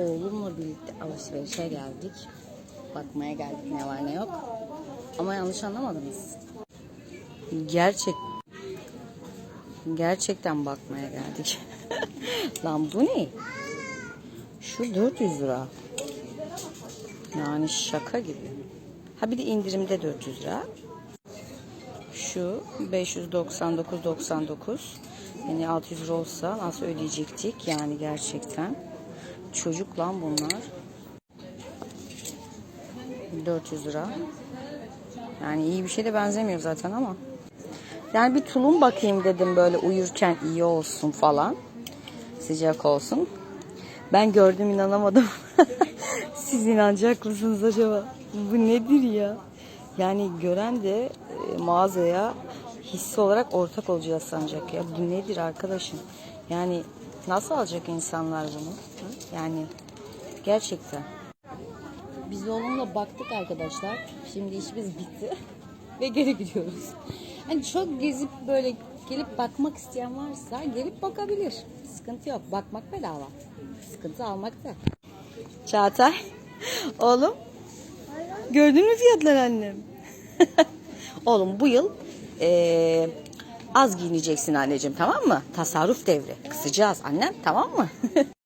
oğlumla birlikte alışverişe geldik. Bakmaya geldik ne var ne yok. Ama yanlış anlamadınız. Gerçek Gerçekten bakmaya geldik. Lan bu ne? Şu 400 lira. Yani şaka gibi. Ha bir de indirimde 400 lira. Şu 599.99. Yani 600 lira olsa nasıl ödeyecektik yani gerçekten. Çocuk lan bunlar. 400 lira. Yani iyi bir şey de benzemiyor zaten ama. Yani bir tulum bakayım dedim böyle uyurken iyi olsun falan. Sıcak olsun. Ben gördüm inanamadım. Siz inanacak mısınız acaba? Bu nedir ya? Yani gören de e, mağazaya hissi olarak ortak olacağız sanacak ya. Bu nedir arkadaşım? Yani nasıl alacak insanlar bunu? Hı? Yani gerçekten. Biz oğlumla baktık arkadaşlar. Şimdi işimiz bitti. Ve geri gidiyoruz. Hani çok gezip böyle gelip bakmak isteyen varsa gelip bakabilir. Sıkıntı yok. Bakmak bedava. Sıkıntı almakta. Çağatay. Oğlum. Gördün mü fiyatlar annem? Oğlum bu yıl eee, az giyineceksin anneciğim tamam mı? Tasarruf devri. Kısacağız annem tamam mı?